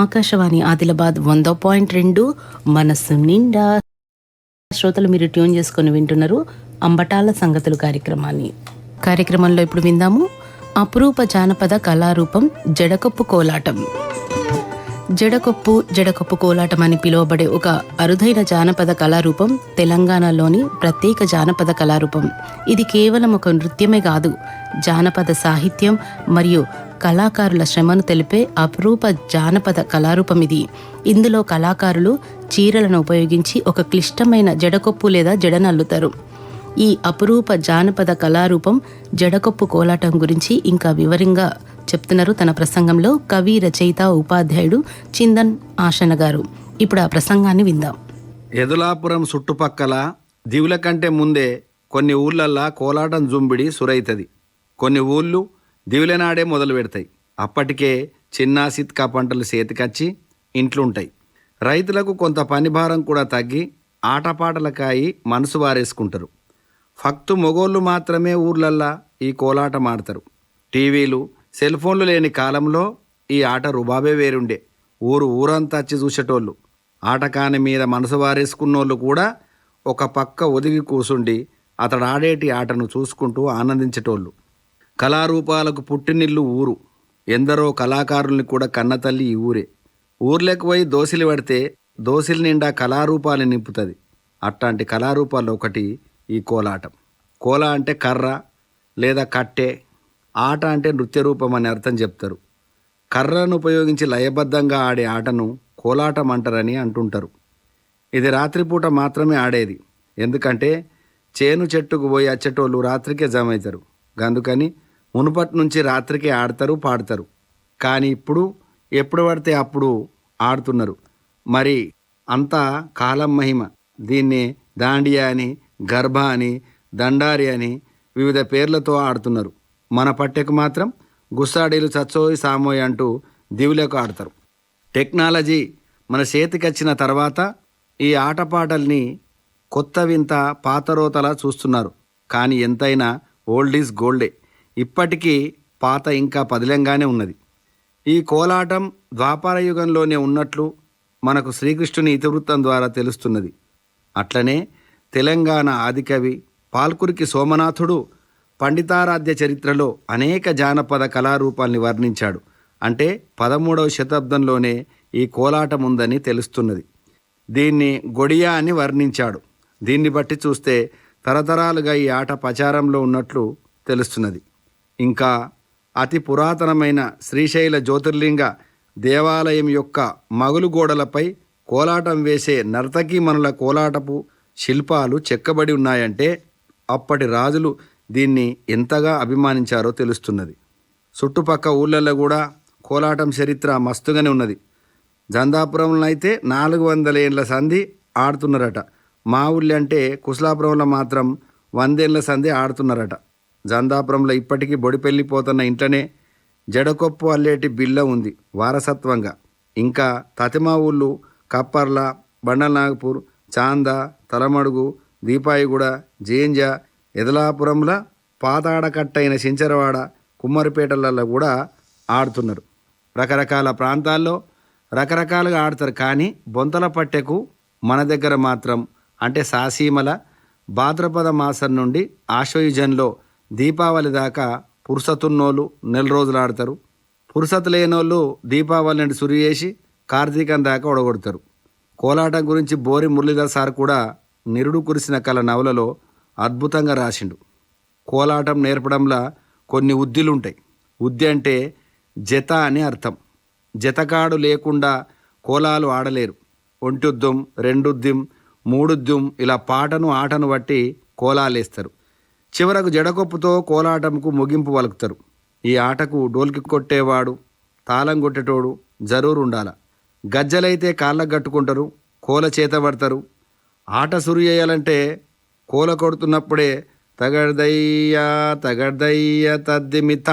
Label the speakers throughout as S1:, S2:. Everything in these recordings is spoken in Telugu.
S1: ఆకాశవాణి ఆదిలాబాద్ వంద పాయింట్ రెండు మనస్సు నిండా. శ్రోతలు మీరు ట్యూన్ చేసుకొని వింటున్నారు అంబటాల సంగతులు కార్యక్రమాన్ని. కార్యక్రమంలో ఇప్పుడు విందాము. అపురూప జానపద కళారూపం జడకప్పు కోలాటం. జడకొప్పు జడకొప్పు కోలాటం అని పిలువబడే ఒక అరుదైన జానపద కళారూపం తెలంగాణలోని ప్రత్యేక జానపద కళారూపం. ఇది కేవలం ఒక నృత్యమే కాదు జానపద సాహిత్యం మరియు కళాకారుల శ్రమను తెలిపే అపురూప జానపద కళారూపం ఇది. ఇందులో కళాకారులు చీరలను ఉపయోగించి ఒక క్లిష్టమైన జడకొప్పు లేదా జడనల్లుతారు ఈ అపురూప జానపద కళారూపం జడకొప్పు కోలాటం గురించి ఇంకా వివరంగా చెప్తున్నారు తన ప్రసంగంలో కవి రచయిత ఉపాధ్యాయుడు చిందన్ ఆశన గారు. ఇప్పుడు ఆ ప్రసంగాన్ని విందాం.
S2: ఎదులాపురం చుట్టుపక్కల దివుల కంటే ముందే కొన్ని ఊళ్ళల్లా కోలాటం జుంబిడి సురైతది. కొన్ని ఊళ్ళు దివులనాడే మొదలు పెడతాయి. అప్పటికే చిన్న సిత్కా పంటలు చేతికచ్చి ఇంట్లుంటాయి. రైతులకు కొంత పని భారం కూడా తగ్గి ఆటపాటలకాయి మనసు వారేసుకుంటారు. ఫక్తు మొగోళ్ళు మాత్రమే ఊర్లల్లా ఈ కోలాటం ఆడతారు. టీవీలు సెల్ ఫోన్లు లేని కాలంలో ఈ ఆట రుబాబే వేరుండే. ఊరు ఊరంతా వచ్చి చూసేటోళ్ళు. ఆటకాని మీద మనసు వారేసుకున్నోళ్ళు కూడా ఒక పక్క ఒదిగి కూసుండి అతడు ఆడేటి ఆటను చూసుకుంటూ ఆనందించేటోళ్ళు. కళారూపాలకు పుట్టినిల్లు ఊరు. ఎందరో కళాకారుల్ని కూడా కన్నతల్లి ఈ ఊరే. ఊర్లోకి పోయి దోశలు పడితే దోసిలి నిండా కళారూపాలు నింపుతుంది. అట్లాంటి కళారూపాల్లో ఒకటి ఈ కోలాటం. కోలా అంటే కర్ర లేదా కట్టె ఆట అంటే నృత్య రూపం అని అర్థం చెప్తారు. కర్రను ఉపయోగించి లయబద్ధంగా ఆడే ఆటను కోలాటం అంటారని అంటుంటారు. ఇది రాత్రిపూట మాత్రమే ఆడేది. ఎందుకంటే చేను చెట్టుకు పోయి అచ్చేటోళ్ళు రాత్రికే జమ అవుతారు అందుకని మునుపటి నుంచి రాత్రికే ఆడతారు పాడతారు. కానీ ఇప్పుడు ఎప్పుడు పడితే అప్పుడు ఆడుతున్నారు. మరి అంతా కాలం మహిమ. దీన్ని దాండియా అని గర్భ అని దండారి అని వివిధ పేర్లతో ఆడుతున్నారు. మన పట్టెకు మాత్రం గుస్సాడీలు చచ్చోయి సామోయ్ అంటూ దివులకు ఆడతారు. టెక్నాలజీ మన చేతికొచ్చిన తర్వాత ఈ ఆటపాటల్ని కొత్త వింత పాతరోతలా చూస్తున్నారు. కానీ ఎంతైనా ఓల్డ్ ఈజ్ గోల్డే. ఇప్పటికీ పాత ఇంకా పదిలంగానే ఉన్నది. ఈ కోలాటం ద్వాపార యుగంలోనే ఉన్నట్లు మనకు శ్రీకృష్ణుని ఇతివృత్తం ద్వారా తెలుస్తున్నది. అట్లనే తెలంగాణ ఆదికవి పాల్కురికి సోమనాథుడు పండితారాధ్య చరిత్రలో అనేక జానపద కళారూపాల్ని వర్ణించాడు. అంటే పదమూడవ శతాబ్దంలోనే ఈ కోలాటం ఉందని తెలుస్తున్నది. దీన్ని గొడియా అని వర్ణించాడు. దీన్ని బట్టి చూస్తే తరతరాలుగా ఈ ఆట ప్రచారంలో ఉన్నట్లు తెలుస్తున్నది. ఇంకా అతి పురాతనమైన శ్రీశైల జ్యోతిర్లింగ దేవాలయం యొక్క మగులు గోడలపై కోలాటం వేసే నర్తకీమణుల కోలాటపు శిల్పాలు చెక్కబడి ఉన్నాయంటే అప్పటి రాజులు దీన్ని ఎంతగా అభిమానించారో తెలుస్తున్నది. చుట్టుపక్క ఊళ్ళల్లో కూడా కోలాటం చరిత్ర మస్తుగానే ఉన్నది. జందాపురంలో అయితే నాలుగు వందల ఏళ్ళ సంధి ఆడుతున్నారట. మా ఊళ్ళో అంటే కుశలాపురంలో మాత్రం వందేళ్ళ సంధి ఆడుతున్నారట. జందాపురంలో ఇప్పటికీ బొడిపెళ్ళిపోతున్న ఇంట్లోనే జడకొప్పు అల్లేటి బిల్ల ఉంది వారసత్వంగా. ఇంకా తతిమా ఊళ్ళు కప్పర్ల బండలనాగపూర్ చాంద తలమడుగు దీపాయిగూడ జేంజ ఎదలాపురంలో పాతాడకట్టైన సించరవాడ కుమ్మరిపేటలలో కూడా ఆడుతున్నారు. రకరకాల ప్రాంతాల్లో రకరకాలుగా ఆడతారు. కానీ బొంతల పట్టెకు మన దగ్గర మాత్రం అంటే సాసీమల భాద్రపద మాసం నుండి ఆశ్వయుజన్లో దీపావళి దాకా పురుసతున్నోళ్ళు నెల రోజులు ఆడతారు. పురుసతు లేనోళ్ళు దీపావళి నుండి సురి చేసి కార్తీకం దాకా ఒడగొడతారు. కోలాటం గురించి బోరి మురళీధర్ సార్ కూడా నిరుడు కురిసిన కల నవలలో అద్భుతంగా రాసిండు. కోలాటం నేర్పడంలో కొన్ని ఉద్దిలుంటాయి ఉద్ది అంటే జత అని అర్థం. జతకాడు లేకుండా కోలాలు ఆడలేరు. ఒంటుద్దుం రెండుద్దిం మూడుద్దుం ఇలా పాటను ఆటను బట్టి కోలాలేస్తారు. చివరకు జడకొప్పుతో కోలాటంకు ముగింపు పలుకుతారు. ఈ ఆటకు డోల్కి కొట్టేవాడు తాళం కొట్టేటోడు జరూరు ఉండాల గజ్జలైతే కాళ్ళకు కట్టుకుంటారు కోల చేత పడతారు. ఆట సురు చేయాలంటే కోల కొడుతున్నప్పుడే తగడదయ్యా తగడదయ్య తద్దిమిత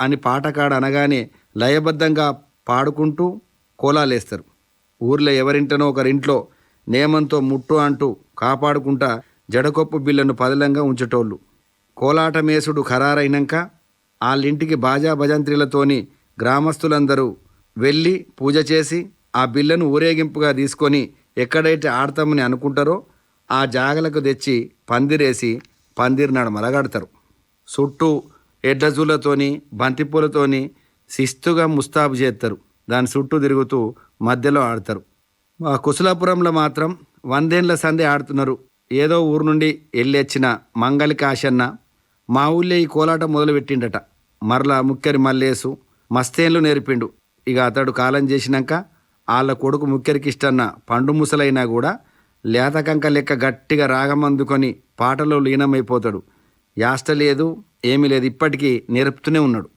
S2: అని పాటకాడ అనగానే లయబద్ధంగా పాడుకుంటూ కోలాలేస్తారు. ఊర్లో ఎవరింటనో ఒకరింట్లో నేమంతో ముట్టు అంటూ కాపాడుకుంటా జడకొప్పు బిళ్ళను పదిలంగా ఉంచేటోళ్ళు. కోలాటమేసుడు ఖరారైనాక వాళ్ళింటికి బాజా భజంత్రిలతోని గ్రామస్తులందరూ వెళ్ళి పూజ చేసి ఆ బిల్లను ఊరేగింపుగా తీసుకొని ఎక్కడైతే ఆడతామని అనుకుంటారో ఆ జాగలకు తెచ్చి పందిరేసి పందిరి నడమలగాడతారు చుట్టూ ఎడ్లజూలతోని బంతిపూలతోని శిస్తుగా ముస్తాబు చేస్తారు. దాని చుట్టూ తిరుగుతూ మధ్యలో ఆడతారు. ఆ కుశలాపురంలో మాత్రం వందేండ్ల సందే ఆడుతున్నారు. ఏదో ఊరు నుండి వెళ్ళొచ్చిన మంగళి కాశన్న మా ఊళ్ళో ఈ కోలాట మొదలుపెట్టిండట. మరలా ముక్కెరి మల్లేసు మస్తేన్లు నేర్పిండు. ఇక అతడు కాలం చేసినాక వాళ్ళ కొడుకు ముక్కెరికి ఇష్టన్న పండు ముసలైనా కూడా లేతకంక లెక్క గట్టిగా రాగం అందుకొని పాటలో లీనమైపోతాడు. యాస్ట లేదు ఏమీ లేదు ఇప్పటికీ నేర్పుతూనే ఉన్నాడు.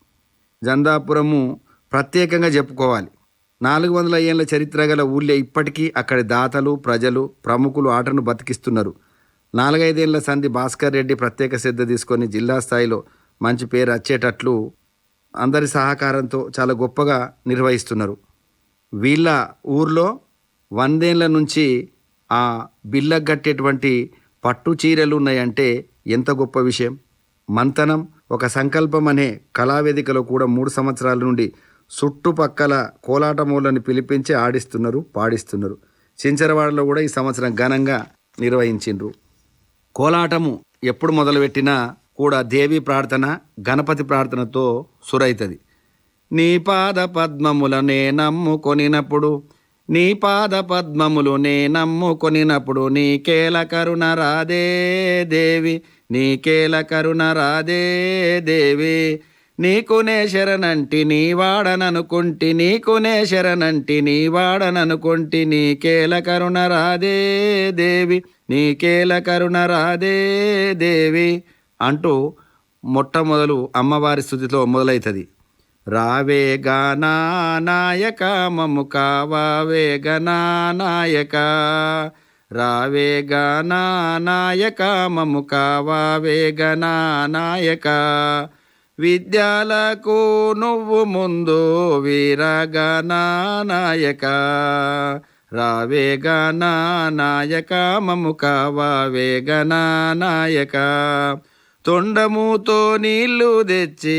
S2: జందాపురము ప్రత్యేకంగా చెప్పుకోవాలి. నాలుగు వందల ఏళ్ళ చరిత్ర గల ఊళ్ళే ఇప్పటికీ అక్కడి దాతలు ప్రజలు ప్రముఖులు ఆటను బతికిస్తున్నారు. నాలుగైదేళ్ళ సంధి భాస్కర్ రెడ్డి ప్రత్యేక శ్రద్ధ తీసుకొని జిల్లా స్థాయిలో మంచి పేరు వచ్చేటట్లు అందరి సహకారంతో చాలా గొప్పగా నిర్వహిస్తున్నారు. వీళ్ళ ఊర్లో వందేళ్ళ నుంచి ఆ బిల్లగట్టేటువంటి పట్టు చీరలు ఉన్నాయంటే ఎంత గొప్ప విషయం. మంతనం ఒక సంకల్పం అనే కళావేదికలో కూడా మూడు సంవత్సరాల నుండి చుట్టుపక్కల కోలాటమూలను పిలిపించి ఆడిస్తున్నారు పాడిస్తున్నారు. చించరవాడలో కూడా ఈ సంవత్సరం ఘనంగా నిర్వహించిండ్రు. కోలాటము ఎప్పుడు మొదలుపెట్టినా కూడా దేవి ప్రార్థన గణపతి ప్రార్థనతో సురైతది నీ పాద పద్మములనే నమ్ముకొనినప్పుడు నీ పాద పద్మములు నే నమ్ముకొనినప్పుడు నీకేల కరుణ రాదే దేవి. నీకేల కరుణ రాదే దేవి. నీకునే శరణంటి నీ వాడననుకుంటి నీకునే శరణంటి నీ వాడననుకుంటి నీకేల కరుణ రాదే దేవి. నీకేల కరుణ రాదే దేవి. అంటూ మొట్టమొదలు అమ్మవారి స్థుతితో మొదలవుతుంది రావే నాయక మము కావావే గనా నాయక. రావే నాయక మము కావావే నాయక. విద్యాలకు నువ్వు ముందు వీరగనా నాయక. రావే నాయక మము కావావే నాయక. తొండముతో నీళ్ళు తెచ్చి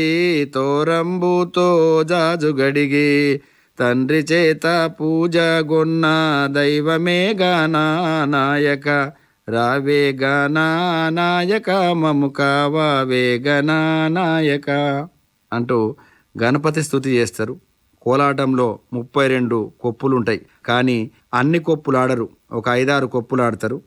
S2: తోరంబుతో జాజు గడిగి తండ్రి చేత పూజ గొన్న దైవమే గానా నాయక రావే గానా నాయక మము కావావే గనా నాయక అంటూ గణపతి స్థుతి చేస్తారు. కోలాటంలో ముప్పై రెండు కొప్పులు ఉంటాయి కానీ అన్ని కొప్పులు ఆడరు ఒక ఐదారు కొప్పులు ఆడతారు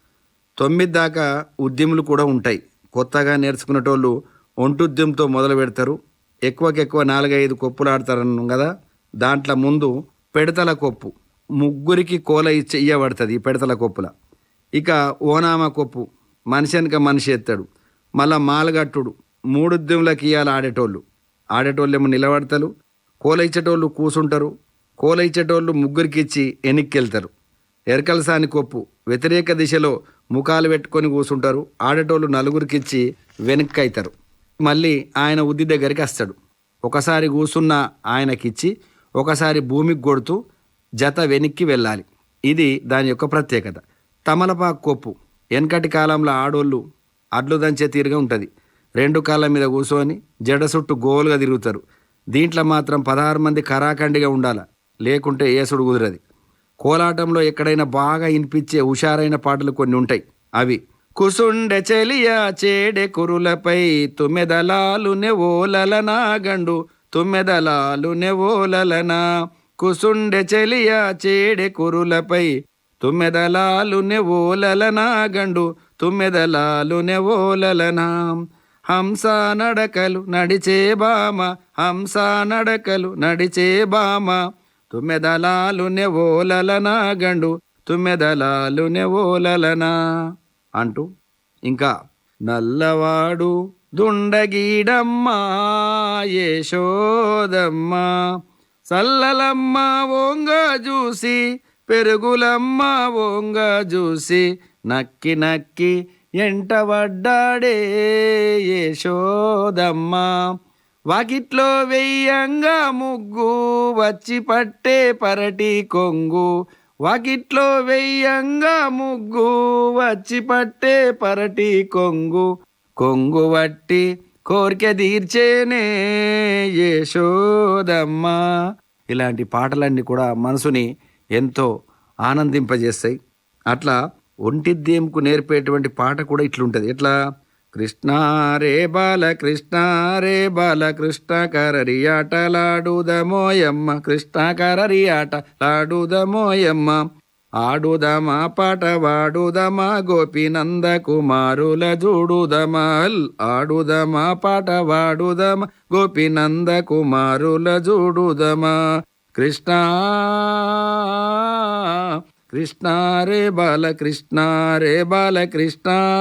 S2: తొమ్మిది దాకా ఉద్యములు కూడా ఉంటాయి. కొత్తగా నేర్చుకునేటోళ్ళు ఒంటుద్యంతో మొదలు పెడతారు. ఎక్కువకెక్కువ నాలుగైదు కొప్పులు ఆడతారన్నాం కదా? దాంట్లో ముందు పెడతల కొప్పు. ముగ్గురికి కోల ఇచ్చి ఇయ్యబడుతుంది ఈ పెడతల కొప్పుల. ఇక ఓనామ కొప్పు. మనిషి వెనక మనిషి ఎత్తాడు. మళ్ళా మాలగట్టుడు. మూడుద్యములకి ఇయ్యాలి ఆడేటోళ్ళు. ఆడేటోళ్ళు ఏమో నిలబడతారు కోల ఇచ్చేటోళ్ళు కూసుంటారు. కోల ఇచ్చేటోళ్ళు ముగ్గురికి ఇచ్చి వెనక్కి ఎరకలసాని కొప్పు. వ్యతిరేక దిశలో ముఖాలు పెట్టుకొని కూసుంటారు. ఆడేటోళ్ళు నలుగురికి ఇచ్చి వెనక్కి అవుతారు మళ్ళీ ఆయన ఉద్ది దగ్గరికి వస్తాడు. ఒకసారి కూసున్న ఆయనకిచ్చి ఒకసారి భూమికి కొడుతూ జత వెనక్కి వెళ్ళాలి. ఇది దాని యొక్క ప్రత్యేకత. తమలపాకు కొప్పు. వెనకటి కాలంలో ఆడోళ్ళు అడ్లు దంచే తీరుగా ఉంటుంది. రెండు కాళ్ళ మీద కూర్చొని జడ చుట్టూ గోలుగా తిరుగుతారు. దీంట్లో మాత్రం పదహారు మంది కరాఖండిగా ఉండాల. లేకుంటే ఏసుడు కుదరది. కోలాటంలో ఎక్కడైనా బాగా వినిపించే హుషారైన పాటలు కొన్ని ఉంటాయి. అవి కుసుండె చెలియా చేడె కురులపై తుమ్మెదలాలు నెవోలలనా గండు తుమ్మెదలాలు నెవోలలనా కుసుండె చెలియా చేడె కురులపై తుమ్మెదలాలు నెవోలలనా గండు తుమ్మెదలాలు నెవోలలనా హంస నడకలు నడిచే బామ హంస నడకలు నడిచే బామ తుమ్మెదలాలు నెవోలలనా గండు తుమ్మెదలాలు నెవోలలనా అంటూ ఇంకా నల్లవాడు దుండగీడమ్మా యశోదమ్మ. సల్లలమ్మ ఓంగ చూసి పెరుగులమ్మ ఓంగ చూసి నక్కి నక్కి ఎంటబడ్డాడే యశోదమ్మ. వాకిట్లో వెయ్యంగా ముగ్గు వచ్చి పట్టే పరటి కొంగు. వాకిట్లో వెయ్యంగా ముగ్గు వచ్చి పట్టే పరటి కొంగు. కొంగు వట్టి కోరిక తీర్చేనే యశోదమ్మ. ఇలాంటి పాటలన్నీ కూడా మనసుని ఎంతో ఆనందింపజేస్తాయి. అట్లా ఒంటిద్దేంకు నేర్పేటువంటి పాట కూడా ఇట్లుంటుంది. ఎట్లా? కృష్ణ రే బాలకృష్ణ రే బాల కృష్ణ కరరి కృష్ణ కరరి ఆట లాడుదమోయమ్మ ఆడుదమా పాట వాడుదమా గోపినంద కుమారుల జూడుదమల్ ఆడుదమా పాట వాడుదమా గోపినంద కుమారుల జూడుదమా కృష్ణ కృష్ణ రే బాల రే బాల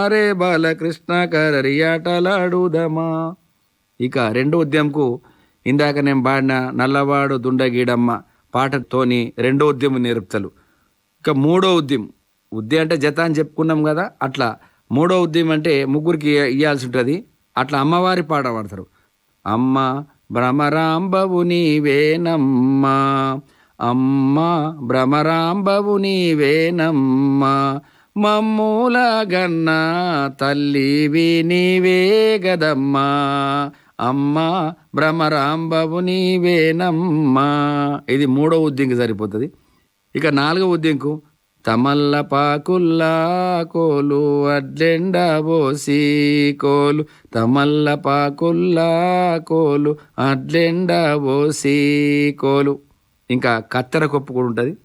S2: రే బాల కృష్ణ ఇక రెండో ఉద్యమంకు ఇందాక నేను పాడిన నల్లవాడు దుండగీడమ్మ పాటతోని రెండో ఉద్యమం నేర్పుతలు. ఇక మూడో ఉద్యమం ఉద్యమం అంటే జత అని చెప్పుకున్నాం కదా అట్లా మూడో ఉద్యమం అంటే ముగ్గురికి ఇవ్వాల్సి ఉంటుంది అట్లా అమ్మవారి పాట పాడతారు. అమ్మ భ్రమరాంబవు నీవేనమ్మా అమ్మ భ్రమరాంబవు నీవేనమ్మా మమ్మూల గన్న తల్లివి నీవే గదమ్మా. అమ్మ భ్రమరాంబవు నీవేనమ్మా. ఇది మూడో ఉద్యంకి సరిపోతుంది. ఇక నాలుగో ఉద్యంకు తమల్ల పాకుల్లా కోలు అడ్లెండ బోసి కోలు తమల్ల పాకుల్లా కోలు అడ్లెండ బోసి కోలు. ఇంకా కత్తెర కొప్పు కూడా ఉంటుంది.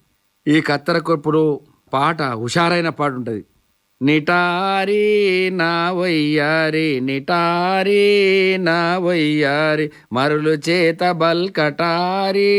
S2: ఈ కత్తెర కొప్పుడు పాట హుషారైన పాట ఉంటుంది. నిటారి నా వయ్యారి నిటారి నా వయ్యారి మరులు చేత బల్కటారి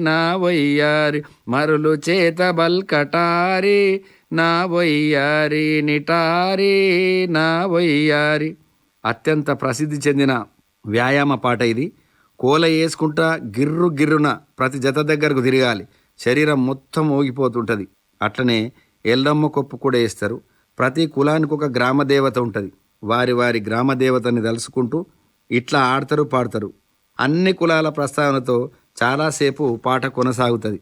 S2: నా వయ్యారి మరులు చేత బల్కటారి నా వయ్యారి నిటారి నా వయ్యారి. అత్యంత ప్రసిద్ధి చెందిన వ్యాయామ పాట ఇది. కోల వేసుకుంటా గిర్రు గిర్రున ప్రతి జత దగ్గరకు తిరగాలి. శరీరం మొత్తం ఊగిపోతుంటుంది. అట్లనే ఎల్లమ్మ కొప్పు కూడా వేస్తారు ప్రతి కులానికి ఒక గ్రామ దేవత ఉంటుంది. వారి వారి గ్రామ దేవతని తలుసుకుంటూ ఇట్లా ఆడతారు పాడతారు. అన్ని కులాల ప్రస్తావనతో చాలాసేపు పాట కొనసాగుతుంది.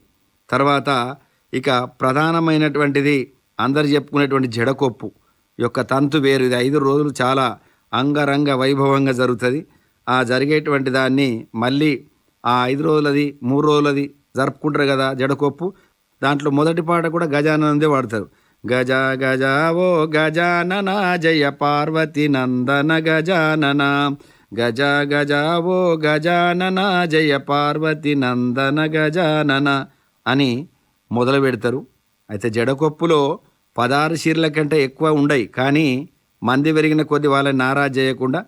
S2: తర్వాత ఇక ప్రధానమైనటువంటిది అందరు చెప్పుకునేటువంటి జడకొప్పు. యొక్క తంతు వేరు. ఇది ఐదు రోజులు చాలా అంగరంగ వైభవంగా జరుగుతుంది. ఆ జరిగేటువంటి దాన్ని మళ్ళీ ఆ ఐదు రోజులది మూడు రోజులది జరుపుకుంటారు కదా జడకొప్పు దాంట్లో మొదటి పాట కూడా గజానందే వాడతారు. గజ గజ ఓ గజానన జయ పార్వతి నందన గజానన. గజ గజ ఓ గజానన జయ పార్వతి నందన గజానన అని మొదలు పెడతారు. అయితే జడకొప్పులో పదహారు చీరల కంటే ఎక్కువ ఉండయి. కానీ మంది పెరిగిన కొద్ది వాళ్ళని నారాజ్ చేయకుండా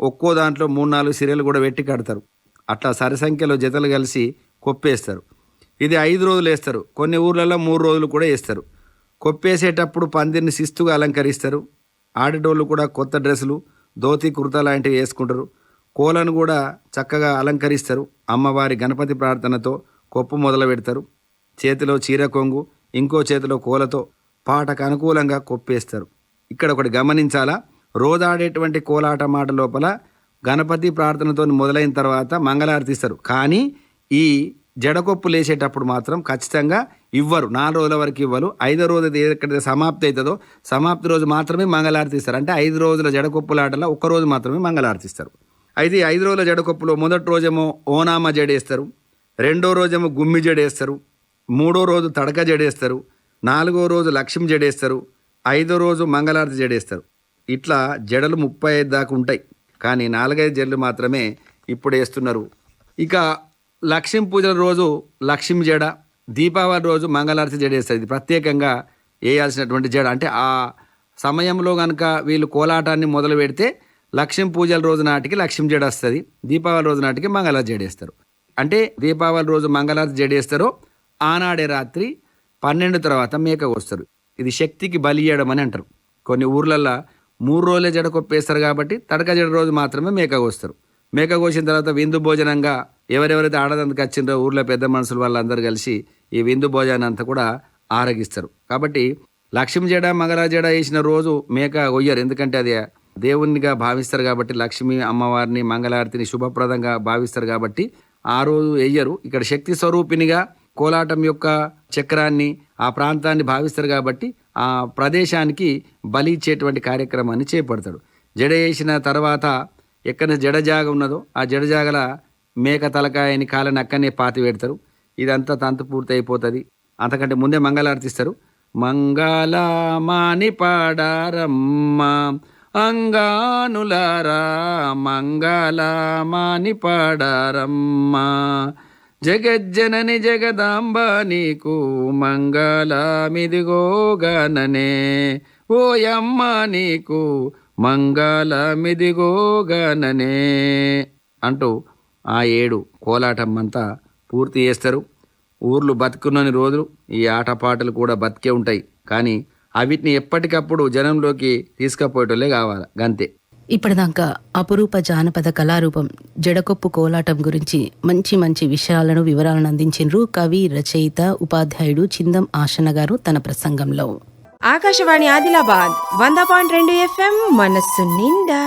S2: ఒక్కో దాంట్లో మూడు నాలుగు సీరియలు కూడా పెట్టి కడతారు. అట్లా సరి సంఖ్యలో జతలు కలిసి కొప్పేస్తారు. ఇది ఐదు రోజులు వేస్తారు. కొన్ని ఊర్లలో మూడు రోజులు కూడా వేస్తారు. కొప్పేసేటప్పుడు పందిరిని శిస్తుగా అలంకరిస్తారు. ఆడేటోళ్ళు కూడా కొత్త డ్రెస్సులు ధోతి కుర్తా లాంటివి వేసుకుంటారు. కోలను కూడా చక్కగా అలంకరిస్తారు. అమ్మవారి గణపతి ప్రార్థనతో కొప్పు మొదలు పెడతారు. చేతిలో చీర కొంగు ఇంకో చేతిలో కోలతో పాటకు అనుకూలంగా కొప్పేస్తారు. ఇక్కడ ఒకటి గమనించాలా? రోజాడేటువంటి కోలాట మాట లోపల గణపతి ప్రార్థనతో మొదలైన తర్వాత మంగళారతి ఇస్తారు కానీ ఈ జడకొప్పు లేసేటప్పుడు మాత్రం ఖచ్చితంగా ఇవ్వరు. నాలుగు రోజుల వరకు ఇవ్వరు. ఐదో రోజు ఎక్కడైతే సమాప్తి అవుతుందో సమాప్తి రోజు మాత్రమే మంగళారతి ఇస్తారు అంటే ఐదు రోజుల జడకొప్పులాటలో ఒక్క రోజు మాత్రమే మంగళారతి ఇస్తారు అయితే ఐదు రోజుల జడకొప్పులో మొదటి రోజేమో ఓనామ జడేస్తారు రెండో రోజేమో గుమ్మి జడేస్తారు మూడో రోజు తడక జడేస్తారు నాలుగో రోజు లక్ష్మి జడేస్తారు ఐదో రోజు మంగళారతి జడేస్తారు ఇట్లా జడలు ముప్పై ఐదు దాకా ఉంటాయి. కానీ నాలుగైదు జడలు మాత్రమే ఇప్పుడు వేస్తున్నారు. ఇక లక్ష్మీ పూజల రోజు లక్ష్మీ జడ దీపావళి రోజు మంగళారతి జడ వేస్తారు. ఇది ప్రత్యేకంగా వేయాల్సినటువంటి జడ. అంటే ఆ సమయంలో కనుక వీళ్ళు కోలాటాన్ని మొదలు పెడితే లక్ష్మీ పూజల రోజు నాటికి లక్ష్మీ జడ వస్తుంది. దీపావళి రోజు నాటికి మంగళారతి జడేస్తారు అంటే దీపావళి రోజు మంగళారతి జడేస్తారో ఆనాడే రాత్రి పన్నెండు తర్వాత మేక కోస్తారు. ఇది శక్తికి బలి చేయడం అని అంటారు. కొన్ని ఊర్లల్లో మూడు రోజులే జడ కొప్పేస్తారు కాబట్టి తడక జడ రోజు మాత్రమే మేక కోస్తారు. మేక కోసిన తర్వాత విందు భోజనంగా ఎవరెవరైతే ఆడదంతకు వచ్చిందో ఊర్లో పెద్ద మనుషులు వాళ్ళందరూ కలిసి ఈ విందు భోజనం అంతా కూడా ఆరగిస్తారు. కాబట్టి లక్ష్మీ జడ మగర జడ వేసిన రోజు మేక కొయ్యరు. ఎందుకంటే అది దేవునిగా భావిస్తారు కాబట్టి లక్ష్మి అమ్మవారిని మంగళారతిని శుభప్రదంగా భావిస్తారు కాబట్టి ఆ రోజు వేయరు. ఇక్కడ శక్తి స్వరూపినిగా కోలాటం యొక్క చక్రాన్ని ఆ ప్రాంతాన్ని భావిస్తారు కాబట్టి ఆ ప్రదేశానికి బలి ఇచ్చేటువంటి కార్యక్రమాన్ని చేపడతాడు. జడ వేసిన తర్వాత ఎక్కడ జడజాగ ఉన్నదో ఆ జడజాగల మేక తలకాయని కాలని అక్కనే పాతి పెడతారు. ఇదంతా తంతు పూర్తి అయిపోతుంది అంతకంటే ముందే మంగళారతిస్తారు. మంగళమాని పాడారమ్మ అంగానులారా మంగళమాని పాడారమ్మ. జగజ్జనని జగదాంబ నీకు మంగళమిదిగోగననే. ఓయమ్మ నీకు మంగళమిదిగోగననే అంటూ ఆ ఏడు కోలాటమ్మంతా పూర్తి చేస్తారు. ఊర్లు బతుకున్నని రోజులు ఈ ఆటపాటలు కూడా బతికే ఉంటాయి. కానీ అవిటిని ఎప్పటికప్పుడు జనంలోకి తీసుకుపోయేటోళ్ళే కావాలి. గంతే.
S1: ఇప్పటిదాకా అపురూప జానపద కళారూపం జడకొప్పు కోలాటం గురించి మంచి మంచి విషయాలను వివరాలను అందించిండ్రు కవి రచయిత ఉపాధ్యాయుడు చిందం ఆశన గారు తన ప్రసంగంలో.
S3: ఆకాశవాణి ఆదిలాబాద్ వంద పాయింట్ రెండు ఎఫ్ఎం మనస్సు నిండా.